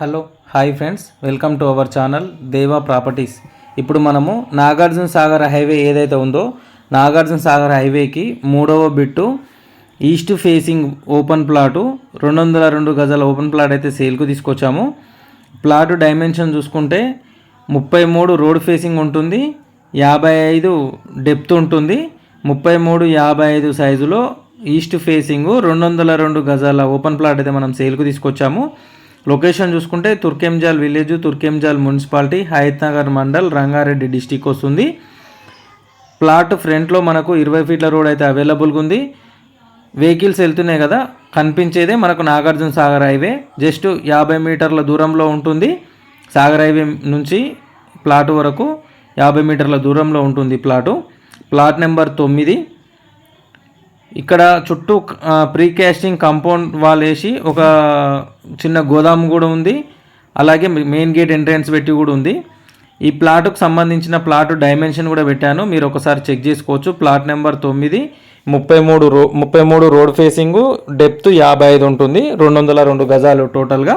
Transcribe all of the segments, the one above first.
Hello hi friends. Welcome to our channel Deva properties. ఇప్పుడు మనము Nagarjuna Sagar highway ఏదైతే ఉందో నాగార్జున సాగర్ హైవేకి మూడవ bit east facing open plot రెండు వందల రెండు గజాల ఓపెన్ ప్లాట్ అయితే సేల్కు తీసుకొచ్చాము. ప్లాటు డైమెన్షన్ చూసుకుంటే ముప్పై మూడు రోడ్ ఫేసింగ్ ఉంటుంది యాభై ఐదు డెప్త్ ఉంటుంది ముప్పై మూడు యాభై ఐదు సైజులో ఈస్ట్ ఫేసింగ్ రెండు వందల రెండు గజాల ఓపెన్ ప్లాట్ అయితే మనం సేల్కు తీసుకొచ్చాము. లొకేషన్ చూసుకుంటే Turkayamjal village Turkayamjal municipality Hayat Nagar mandal Rangareddy district వస్తుంది. ప్లాట్ ఫ్రంట్లో మనకు ఇరవై ఫీట్ల రోడ్ అయితే అవైలబుల్గా ఉంది. వెహికల్స్ వెళ్తున్నాయి కదా కనిపించేదే మనకు నాగార్జున సాగర్ హైవే. జస్ట్ యాభై మీటర్ల దూరంలో ఉంటుంది. సాగర్ హైవే నుంచి ప్లాట్ వరకు యాభై మీటర్ల దూరంలో ఉంటుంది ప్లాటు. ప్లాట్ నెంబర్ తొమ్మిది. ఇక్కడ చుట్టూ ప్రీ కాస్టింగ్ కాంపౌండ్ వాల్ వేసి ఒక చిన్న గోదాము కూడా ఉంది. అలాగే మెయిన్ గేట్ ఎంట్రన్స్ పెట్టి కూడా ఉంది. ఈ ప్లాట్కు సంబంధించిన ప్లాట్ డైమెన్షన్ కూడా పెట్టాను. మీరు ఒకసారి చెక్ చేసుకోవచ్చు. ప్లాట్ నెంబర్ తొమ్మిది ముప్పై మూడు రో ముప్పై మూడు రోడ్ ఫేసింగ్ డెప్త్ యాభై ఐదు ఉంటుంది. రెండు వందల రెండు గజాలు టోటల్గా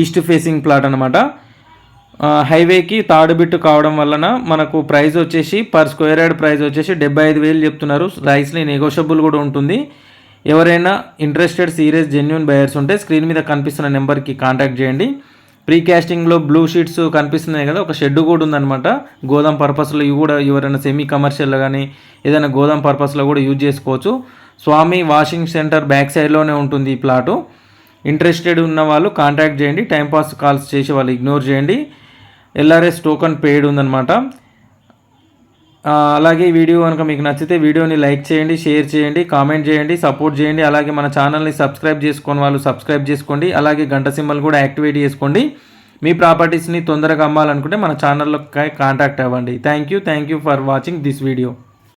ఈస్ట్ ఫేసింగ్ ప్లాట్ అనమాట హైవేకి తాడు బిట్టు కావడం వలన మనకు ప్రైస్ వచ్చేసి పర్ స్క్వేర్ యార్డ్ ప్రైస్ వచ్చేసి డెబ్బై ఐదు వేలు చెప్తున్నారు. రైస్ని నెగోషియబుల్ కూడా ఉంటుంది. ఎవరైనా ఇంట్రెస్టెడ్ సీరియస్ జెన్యున్ బయర్స్ ఉంటే స్క్రీన్ మీద కనిపిస్తున్న నెంబర్కి కాంటాక్ట్ చేయండి. ప్రీ క్యాస్టింగ్లో బ్లూ షీట్స్ కనిపిస్తున్నాయి కదా ఒక షెడ్ కూడా ఉందన్నమాట. గోదాం పర్పస్లో ఇవి కూడా ఎవరైనా సెమీ కమర్షియల్ కానీ ఏదైనా గోదాం పర్పస్లో కూడా యూజ్ చేసుకోవచ్చు. స్వామి వాషింగ్ సెంటర్ బ్యాక్ సైడ్లోనే ఉంటుంది ఈ ప్లాటు ఇంట్రెస్టెడ్ ఉన్న వాళ్ళు కాంటాక్ట్ చేయండి. టైంపాస్ కాల్స్ చేసి వాళ్ళు ఇగ్నోర్ చేయండి. ఎల్ఆర్ఎస్ టోకన్ పేడ్ ఉందన్నమాట. అలాగే ఈ వీడియో కనుక మీకు నచ్చితే వీడియోని లైక్ చేయండి షేర్ చేయండి కామెంట్ చేయండి సపోర్ట్ చేయండి. అలాగే మన ఛానల్ని సబ్స్క్రైబ్ చేసుకొని వాళ్ళు సబ్స్క్రైబ్ చేసుకోండి. అలాగే గంట సింబల్ కూడా యాక్టివేట్ చేసుకోండి. మీ ప్రాపర్టీస్ని తొందరగా అమ్మాలనుకుంటే మన ఛానల్లో కాంటాక్ట్ అవ్వండి. Thank you thank you for watching this video